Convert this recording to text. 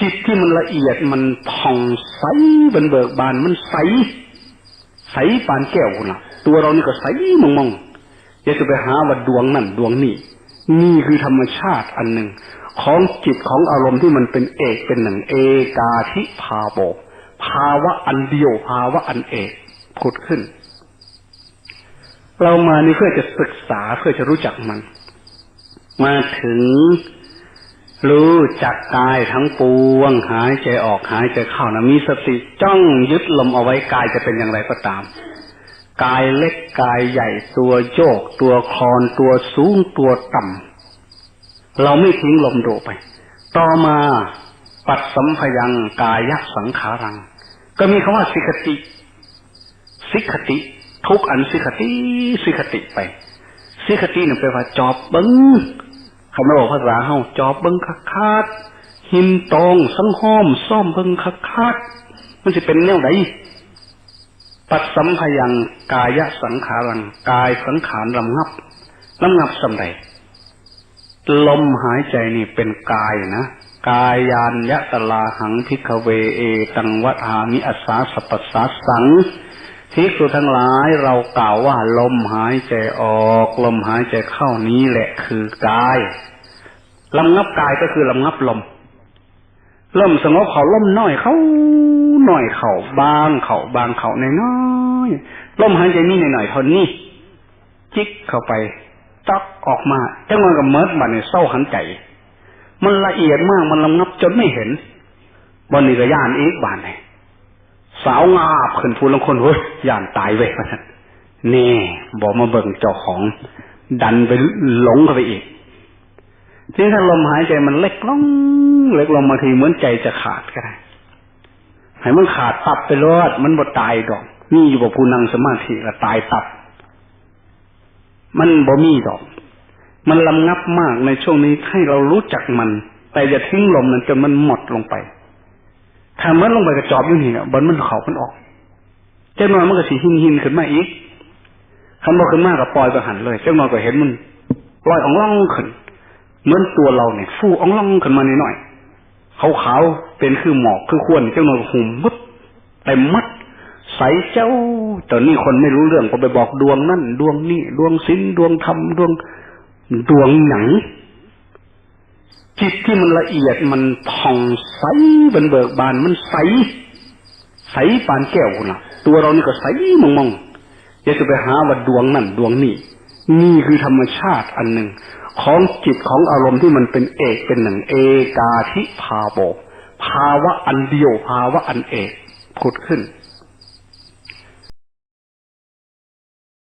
จิตที่มันละเอียดมันผ่องใสบันเบิกบานมันใส ใสปานแก้วนะตัวเรานี่ก็ใสมองมองอย่าจะไปหาว่าดวงนั่นดวงนี่นี่คือธรรมชาติอันหนึ่ง ของจิตของอารมณ์ที่มันเป็นเอกเป็นหนึ่ง เอกาทิภาโบภาวะอันเดียวภาวะอันเอกผุดขึ้น เรามานี่เพื่อจะศึกษาเพื่อจะรู้จักมัน มาถึง รู้จักกายทั้งปวง หายใจออกหายใจเข้านะมีสติจ้องยึดลมเอาไว้กายจะเป็นอย่างไรก็ตาม กายเล็กกายใหญ่ตัวโยก ตัวคลอนตัวสูงตัวต่ำเราไม่ทิ้งลมโดไป ต่อมาปัดสัมพยังกายยักสังขารัง ก็มีคำว่าสิกติ สิกติ ทุกอันสิกติ สิกติไป สิกติเนี่ยแปลว่าจอบบึ้ง คำบอกภาษาเฮาจอบเบิ้งคักคาดหินตองสังห้อมซ่อมเบิ้งคักคาดมันจะเป็นแนวไหนปัดสัมพยังกายสังขารังกายสังขารลำงับลำงับสำไรลมหายใจนี่เป็นกายนะกายยานยะตลาหังพิกเวเอตังวัฏามิอัสสาสปัสสาสัง ทิกษุทั้งหลายเรากล่าวว่าลมหายใจออก ลมหายใจเข้านี้แหละคือกายลำงับกายก็คือลำงับลมเริ่มสงบเขาล่มน้อยเขาหน่อยเขาบางเขาบางเขาในน้อยลมหายใจนี่หน่อยๆเท่านี้จิกเข้าไปตักออกมาจังมันกับเมิร์ดบันเนี่ยเศร้าหันใจ มันละเอียดมากมันลำงับจนไม่เห็นบนนี้ก็ย่านอีกบานเลย สาวงาบขึ้นพูนลงคนเฮ้ยย่านตายเว้ยนี่บอกมาเบิ่งเจ้าของดันไปหลงเข้าไปอีกทีนี้ถ้าลมหายใจมันเล็กลงเล็กลงบางทีเหมือนใจจะขาดก็ได้ให้มันขาดตับไปรอดมันบ่ตายดอก นี่อยู่กับผู้นั่งสมาธิก็ตายตับ มันบ่มีดอก มันลำงับมากในช่วงนี้ให้เรารู้จักมัน แต่อย่าทิ้งลมนั้นจนมันหมดลงไป ถ้ามันลงไปกระจอบอยู่นี่ยบนมันเขามันออกเจ้าน้อยมันก็สีหินหินขึ้นมาอีกคำบอกขึ้นมากับปล่อยไปหันเลย เจ้าน้อยก็เห็นมันลอยของล่องขึ้นเหมือนตัวเราเนี่ย ฟูอ่องล่องขึ้นมาหน่อยขาวขาวเป็นคือหมอกคือควนเจ้าหน่อยหุ่มมุดเต็มมัดใสเจ้าตอนนี้คนไม่รู้เรื่องก็ไปบอกดวงนั่นดวงนี่ดวงสินดวงธรรมดวงดวงหนัง จิตที่มันละเอียดมันผ่องใสบันเบิกบานมันใส ใสปานแก้วนะตัวเรานี่ก็ใสมองมองอย่าจะไปหาว่าดวงนั่นดวงนี่นี่คือธรรมชาติอันหนึ่ง ของจิตของอารมณ์ที่มันเป็นเอกเป็นหนึ่ง เอกาทิภาโบภาวะอันเดียวภาวะอันเอกผุดขึ้น